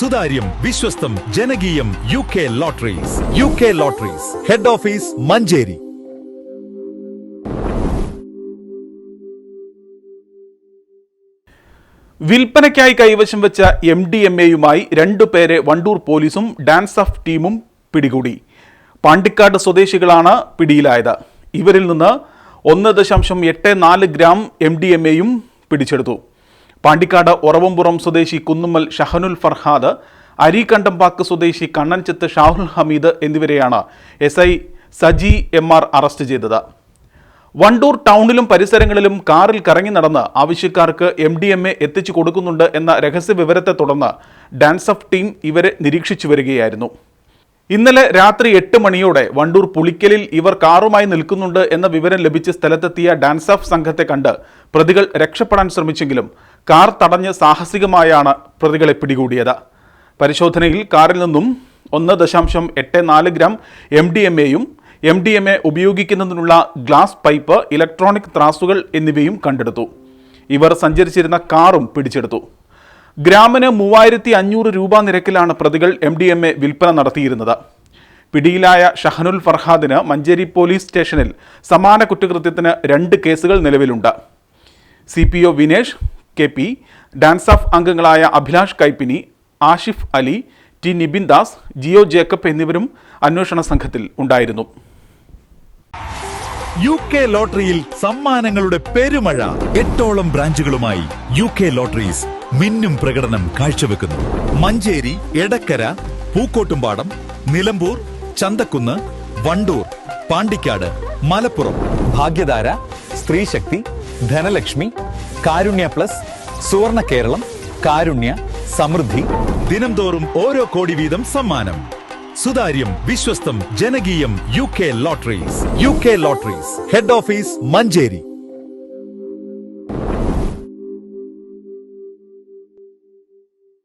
സുതാര്യം വിശ്വസ്തം ജനകീയം U K lotteries U K lotteries head office Manjeri. വിൽപ്പനയ്ക്കായി കൈവശം വെച്ച എം ഡി എം എയുമായി രണ്ടു പേരെ വണ്ടൂർ പോലീസും ഡാൻസ് ഓഫ് ടീമും പിടികൂടി. പാണ്ടിക്കാട് സ്വദേശികളാണ് പിടിയിലായത്. ഇവരിൽ നിന്ന് ഒന്ന് ദശാംശം എട്ട് നാല് ഗ്രാം എം ഡി എം എയും പിടിച്ചെടുത്തു. പാണ്ടിക്കാട് ഉറവംപുറം സ്വദേശി കുന്നുമ്മൽ ഷഹനുൽ ഫർഹാദ് അരീകണ്ടംപാക്ക് സ്വദേശി കണ്ണൻചെത്ത് ഷാഹുൽ ഹമീദ് എന്നിവരെയാണ് S I Saji M R arrest ചെയ്തത്. വണ്ടൂർ ടൗണിലും പരിസരങ്ങളിലും കാറിൽ കറങ്ങി നടന്ന് ആവശ്യക്കാർക്ക് എം ഡി എം എ എത്തിച്ചു കൊടുക്കുന്നുണ്ട് എന്ന രഹസ്യ വിവരത്തെ തുടർന്ന് ഡാൻസ് ഓഫ് ടീം ഇവരെ നിരീക്ഷിച്ചു വരികയായിരുന്നു. ഇന്നലെ രാത്രി എട്ട് മണിയോടെ വണ്ടൂർ പുളിക്കലിൽ ഇവർ കാറുമായി നിൽക്കുന്നുണ്ട് എന്ന വിവരം ലഭിച്ച സ്ഥലത്തെത്തിയ ഡാൻസ് ഓഫ് സംഘത്തെ കണ്ട് പ്രതികൾ രക്ഷപ്പെടാൻ ശ്രമിച്ചെങ്കിലും കാർ തടഞ്ഞ് സാഹസികമായാണ് പ്രതികളെ പിടികൂടിയത്. പരിശോധനയിൽ കാറിൽ നിന്നും ഒന്ന് ദശാംശം എട്ട് നാല് ഗ്രാം എം ഡി എം എയും എം ഡി എം എ ഉപയോഗിക്കുന്നതിനുള്ള ഗ്ലാസ് പൈപ്പ് ഇലക്ട്രോണിക് ത്രാസുകൾ എന്നിവയും കണ്ടെടുത്തു. ഇവർ സഞ്ചരിച്ചിരുന്ന കാറും പിടിച്ചെടുത്തു. ഗ്രാമിന് മൂവായിരത്തി അഞ്ഞൂറ് രൂപ നിരക്കിലാണ് പ്രതികൾ എം ഡി എം എ വിൽപ്പന നടത്തിയിരുന്നത്. പിടിയിലായ ഷഹനുൽ ഫർഹാദിന് മഞ്ചേരി പോലീസ് സ്റ്റേഷനിൽ സമാന കുറ്റകൃത്യത്തിന് രണ്ട് കേസുകൾ നിലവിലുണ്ട്. C P O Vinesh K P DANSAF അംഗങ്ങളായ അഭിലാഷ് കൈപ്പിനി ആഷിഫ് അലി ടി നിബിൻ ദാസ് ജിയോ ജേക്കബ് എന്നിവരും അന്വേഷണ സംഘത്തിൽ ഉണ്ടായിരുന്നു. യു കെ ലോട്ടറിയിൽ സമ്മാനങ്ങളുടെ പെരുമഴ എട്ടോളം ബ്രാഞ്ചുകളുമായി യു കെ ലോട്ടറീസ് മിന്നും പ്രകടനം കാഴ്ചവെക്കുന്നു. മഞ്ചേരി എടക്കര പൂക്കോട്ടുംപാടം നിലമ്പൂർ ചന്തക്കുന്ന് വണ്ടൂർ പാണ്ടിക്കാട് മലപ്പുറം ഭാഗ്യധാര സ്ത്രീശക്തി ധനലക്ഷ്മി കാരുണ്യ പ്ലസ് സുവർണ കേരളം കാരുണ്യ സമൃദ്ധി. ദിനംതോറും ഓരോ കോടി വീതം സമ്മാനം. സുതാര്യം വിശ്വസ്തം ജനകീയം U K lotteries. U K lotteries. Head office Manjeri.